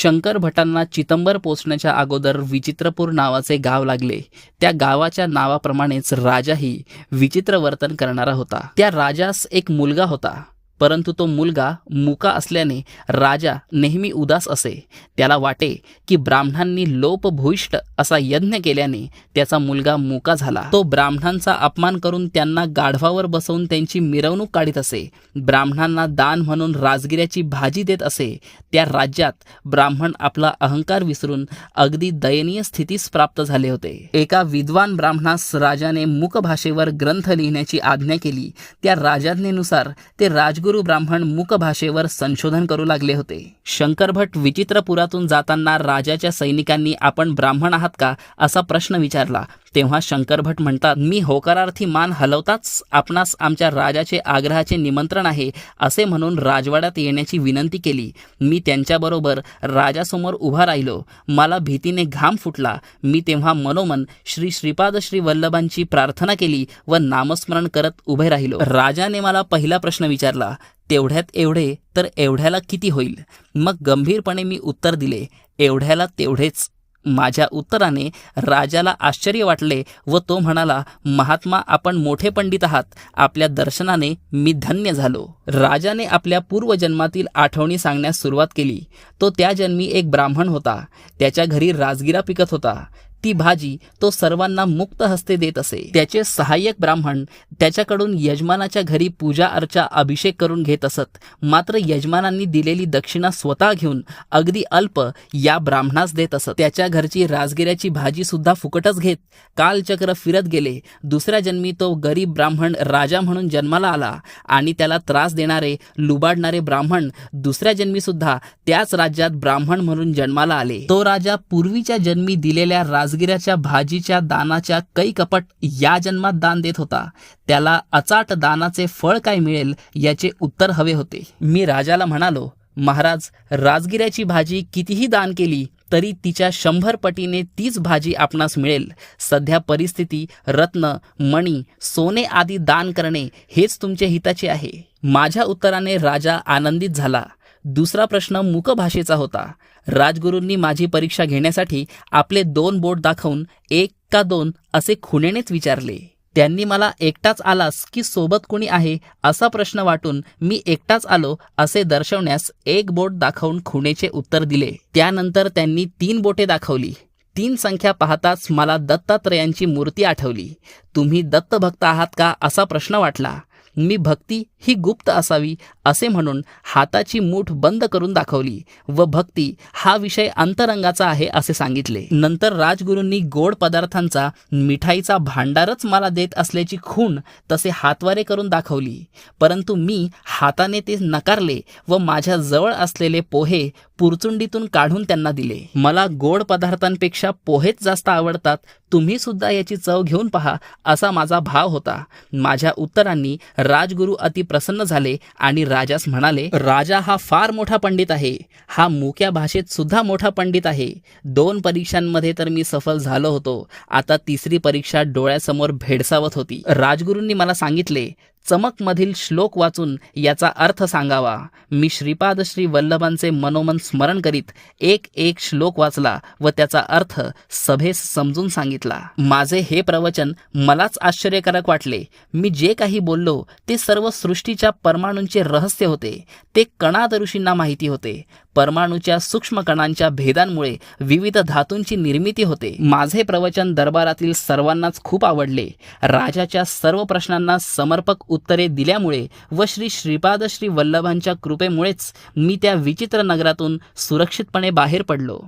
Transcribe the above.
शंकर भटांना चितंबर पोचण्याच्या अगोदर विचित्रपूर नावाचे गाव लागले. त्या गावाच्या नावाप्रमाणेच राजाही विचित्र वर्तन करणारा होता. त्या राजास एक मुलगा होता. परंतु तो मुलगा मुका असल्याने राजा नेहमी उदास असे. त्याला वाटे की ब्राह्मणांनी लोपभूष्ट असा यज्ञ केल्याने त्याचा मुलगा मुका झाला. तो ब्राह्मणांचा अपमान करून त्यांना गाढवावर बसवून त्यांची मिरवणूक काढीत असे. ब्राह्मणांना दान म्हणून राजगिऱ्याची भाजी देत असे. त्या राज्यात ब्राह्मण आपला अहंकार विसरून अगदी दयनीय स्थितीस प्राप्त झाले होते. एका विद्वान ब्राह्मणास राजाने मूक भाषेवर ग्रंथ लिहिण्याची आज्ञा केली. त्या राजाज्ञेनुसार ते राजगुरू ब्राह्मण मूक भाषेवर संशोधन करू लागले होते. शंकरभट विचित्रपुरातून जाताना राजाच्या सैनिकांनी आपण ब्राह्मण आहात का? असा प्रश्न विचारला. तेव्हा शंकरभट म्हणतात मी होकारार्थी मान हलवताच आपणास आमच्या राजाचे आग्रहाचे निमंत्रण आहे असे म्हणून राजवाड्यात येण्याची विनंती केली. मी त्यांच्याबरोबर राजासमोर उभा राहिलो. मला भीतीने घाम फुटला. मी तेव्हा मनोमन श्री श्रीपाद श्री वल्लभांची प्रार्थना केली व नामस्मरण करत उभे राहिलो. राजाने मला पहिला प्रश्न विचारला तेवढ्यात एवढे तर एवढ्याला किती होईल? मग गंभीरपणे मी उत्तर दिले एवढ्याला तेवढेच. माझ्या उत्तराने राजाला आश्चर्य वाटले व तो म्हणाला महात्मा आपण मोठे पंडित आहात. आपल्या दर्शनाने मी धन्य झालो. राजाने आपल्या पूर्वजन्मातील आठवणी सांगण्यास सुरुवात केली. तो त्या जन्मी एक ब्राह्मण होता. त्याच्या घरी राजगिरा पिकत होता. ती भाजी तो सर्वांना मुक्त हस्ते देत असे. त्याचे सहाय्यक ब्राह्मण त्याच्याकडून यजमानाच्या घरी पूजा अर्चा अभिषेक करून घेत असत. मात्र यजमानांनी दिलेली दक्षिणा स्वतः घेऊन अगदी अल्प या ब्राह्मणास देत असत. त्याच्या घरची राजगिऱ्याची भाजी सुद्धा फुकटच घेत कालचक्र फिरत गेले. दुसऱ्या जन्मी तो गरीब ब्राह्मण राजा म्हणून जन्माला आला आणि त्याला त्रास देणारे लुबाडणारे ब्राह्मण दुसऱ्या जन्मी सुद्धा त्याच राज्यात ब्राह्मण म्हणून जन्माला आले. तो राजा पूर्वीच्या जन्मी दिलेल्या राज राजगिऱ्याच्या भाजीच्या दानाच्या कै कपट या जन्मात दान देत होता. त्याला अचाट दानाचे फळ काय मिळेल याचे उत्तर हवे होते. मी राजाला म्हणालो महाराज राजगिऱ्याची भाजी कितीही दान केली तरी तिच्या शंभर पटीने तीच भाजी आपणास मिळेल. सध्या परिस्थिती रत्न मणी सोने आदी दान करणे हेच तुमचे हिताचे आहे. माझ्या उत्तराने राजा आनंदित झाला. दुसरा प्रश्न मूक भाषेचा होता. राजगुरूंनी माझी परीक्षा घेण्यासाठी आपले दोन बोट दाखवून एक का दोन असे खुणेनेच विचारले. त्यांनी मला एकटाच आलास की सोबत कोणी आहे असा प्रश्न वाटून मी एकटाच आलो असे दर्शवण्यास एक बोट दाखवून खुणेचे उत्तर दिले. त्यानंतर त्यांनी तीन बोटे दाखवली. तीन संख्या पाहताच मला दत्तात्रयांची मूर्ती आठवली. तुम्ही दत्तभक्त आहात का असा प्रश्न वाटला. मी भक्ती ही गुप्त असावी असे म्हणून हाताची मूठ बंद करून दाखवली व भक्ती हा विषय अंतरंगाचा आहे असे सांगितले. नंतर राजगुरूंनी गोड पदार्थांचा मिठाईचा भांडारच मला देत असल्याची खूण तसे हातवारे करून दाखवली. परंतु मी हाताने ते नकारले व माझ्या जवळ असलेले पोहे पुरचुंडीतून काढून त्यांना दिले. मला गोड पदार्थांपेक्षा पोहेच जास्त आवडतात. तुम्ही सुद्धा याची चव घेऊन पहा असा माझा भाव होता. माझ्या उत्तरांनी राजगुरू अति प्रसन्न झाले आणि राजास म्हणाले राजा हा फार मोठा पंडित आहे. हा मुक्या भाषेत सुद्धा मोठा पंडित आहे. दोन परीक्षांमध्ये तर मी सफल झालो होतो. आता तिसरी परीक्षा डोळ्यासमोर भेडसावत होती. राजगुरूंनी मला सांगितले चमकमधील श्लोक वाचून याचा अर्थ सांगावा. मी श्रीपाद श्री वल्लभांचे मनोमन स्मरण करीत एक एक श्लोक वाचला व त्याचा अर्थ सभेस समजून सांगितला. माझे हे प्रवचन मलाच आश्चर्यकारक वाटले. मी जे काही बोललो ते सर्व सृष्टीच्या परमाणूंचे रहस्य होते. ते कणाद ऋषींना माहिती होते. परमाणूच्या सूक्ष्म कणांच्या भेदांमुळे विविध धातूंची निर्मिती होते. माझे प्रवचन दरबारातील सर्वांनाच खूप आवडले. राजाच्या सर्व प्रश्नांना समर्पक उत्तरे दिल्यामुळे व श्री श्रीपाद श्री वल्लभांच्या कृपेमुळेच मी त्या विचित्र नगरातून सुरक्षितपणे बाहेर पडलो.